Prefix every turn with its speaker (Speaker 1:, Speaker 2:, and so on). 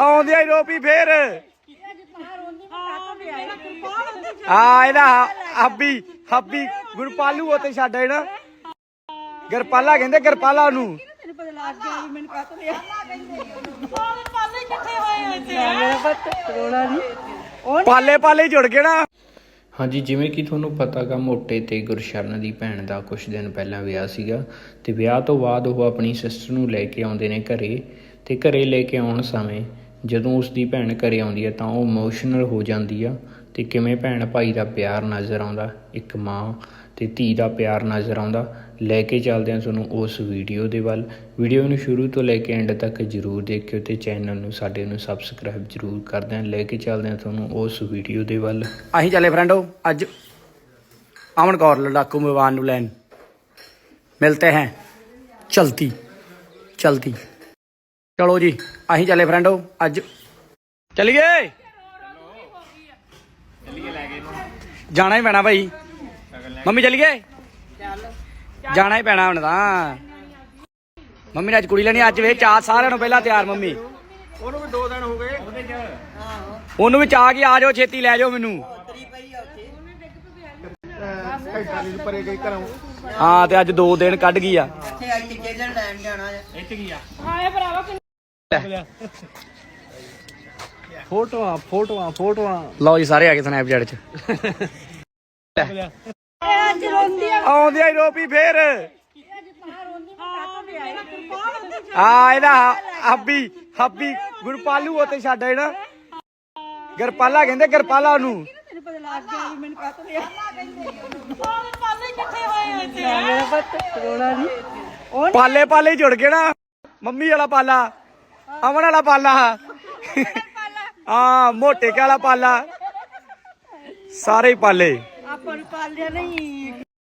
Speaker 1: ਆਉਂਦਿਆਂ ਹੀ ਰੋਪੀ ਫੇਰ। ਆ, ਇਹਦਾ ਹੱਬੀ ਹੱਬੀ ਗੁਰਪਾਲੂ ਉਤੇ ਛੱਡ ਇਹਦਾ ਗਰਪਾਲਾ ਕਹਿੰਦੇ, ਗਰਪਾਲਾ ਉਹਨੂੰ
Speaker 2: ਪਾਲੇ
Speaker 1: ਪਾਲੇ ਜੁੜ ਗਏ ਨਾ।
Speaker 3: ਹਾਂਜੀ, ਜਿਵੇਂ ਕਿ ਤੁਹਾਨੂੰ ਪਤਾ ਗਾ, ਮੋਟੇ ਤੇ ਗੁਰਸ਼ਰਨ ਦੀ ਭੈਣ ਦਾ ਕੁਝ ਦਿਨ ਪਹਿਲਾਂ ਵਿਆਹ ਸੀਗਾ ਤੇ ਵਿਆਹ ਤੋਂ ਬਾਅਦ ਉਹ ਆਪਣੀ ਸਿਸਟਰ ਨੂੰ ਲੈ ਕੇ ਆਉਂਦੇ ਨੇ ਘਰੇ ਤੇ ਘਰੇ ਲੈ ਕੇ ਆਉਣ ਸਮੇਂ ਜਦੋਂ ਉਸ ਦੀ ਭੈਣ ਘਰੇ ਆਉਂਦੀ ਹੈ ਤਾਂ ਉਹ ਇਮੋਸ਼ਨਲ ਹੋ ਜਾਂਦੀ ਆ ਤੇ ਕਿਵੇਂ ਭੈਣ ਭਾਈ ਦਾ ਪਿਆਰ ਨਜ਼ਰ ਆਉਂਦਾ, ਇੱਕ ਮਾਂ ਤੇ ਧੀ ਦਾ ਪਿਆਰ ਨਜ਼ਰ ਆਉਂਦਾ, ਲੈ ਕੇ ਚੱਲਦੇ ਹਾਂ ਤੁਹਾਨੂੰ ਉਸ ਵੀਡੀਓ ਦੇ ਵੱਲ। ਵੀਡੀਓ ਨੂੰ ਸ਼ੁਰੂ ਤੋਂ ਲੈ ਕੇ ਐਂਡ ਤੱਕ ਜਰੂਰ ਦੇਖਿਓ ਤੇ ਚੈਨਲ ਨੂੰ ਸਾਡੇ ਨੂੰ ਸਬਸਕ੍ਰਾਈਬ ਜਰੂਰ ਕਰ ਦਿਆਂ ਲੈ ਕੇ ਚੱਲਦੇ ਹਾਂ ਤੁਹਾਨੂੰ ਉਸ ਵੀਡੀਓ ਦੇ ਵੱਲ।
Speaker 1: ਅਸੀਂ ਚੱਲੇ ਫਰੈਂਡੋ, ਅੱਜ ਅਮਨ ਕੌਰ, ਲੜਾਕੂ ਮਵਾਨ ਨੂੰ ਲੈਣ। ਮਿਲਤੇ ਹੈ। ਚਲਤੀ ਚਲਤੀ। ਚਲੋ ਜੀ ਅਸੀਂ ਚੱਲੇ ਫਰੈਂਡੋ ਅੱਜ ਚਲੀਏ? ਜਾਣਾ ਹੀ ਪੈਣਾ ਭਾਈ। ਮੰਮੀ ਚਲੀਏ? ਜਾਣਾ ਹੀ ਪੈਣਾ ਹੁਣ ਤਾਂ। ਮੰਮੀ ਨੇ ਅੱਜ ਕੁੜੀ ਲੈਣੀ ਅੱਜ ਵੇ ਚਾਹ ਸਾਰਿਆਂ ਨੂੰ ਪਹਿਲਾਂ ਤਿਆਰ ਮੰਮੀ। ਉਹਨੂੰ ਵੀ 2 ਦਿਨ ਹੋ ਗਏ। ਉਹਨੂੰ ਵੀ ਚਾਹ ਕੀ ਆ ਜਾਓ ਛੇਤੀ ਲੈ ਜਾਓ ਮੈਨੂੰ। ਹਾਂ ਤੇ ਅੱਜ 2 ਦਿਨ ਕੱਢ ਗਈ ਆ।
Speaker 4: ਫੋਟੋਆਂ ਫੋਟੋਆਂ ਫੋਟੋਆਂ।
Speaker 1: ਲਓ ਜੀ ਸਾਰੇ ਆ ਗਏ ਸਨੈਪਚੈਟ 'ਚ।
Speaker 5: ਅੱਜ ਰੋਂਦੀ ਆ
Speaker 1: ਆਉਂਦਿਆਂ ਹੀ ਰੋਪੀ ਫੇਰ। ਆ ਇਹਦਾ ਹੱਬੀ ਹੱਬੀ ਗੁਰਪਾਲੂ ਉਤੇ ਛੱਡ ਇਹਦਾ ਗਰਪਾਲਾ ਕਹਿੰਦੇ ਗਰਪਾਲਾ ਉਹਨੂੰ
Speaker 5: ਤੈਨੂੰ ਪਤਾ ਲੱਗ ਗਿਆ ਵੀ ਮੈਨੂੰ ਕਾਹਤੋਂ ਲਿਆ
Speaker 2: ਪਾਲੇ ਤੇ
Speaker 1: ਪਾਲੇ ਪਾਲੇ ਹੀ ਜੁੜ ਗਏ ਨਾ। ਮੰਮੀ ਵਾਲਾ ਪਾਲਾ। ਅਮਨ ਵਾਲਾ ਪਾਲਾ। ਹਾਂ, ਮੋਟੇ ਕੇ ਵਾਲਾ ਪਾਲਾ। ਸਾਰੇ ਹੀ ਪਾਲੇ।
Speaker 5: ਆਪਾਂ ਨੂੰ ਪਾਲਿਆ ਨਹੀਂ।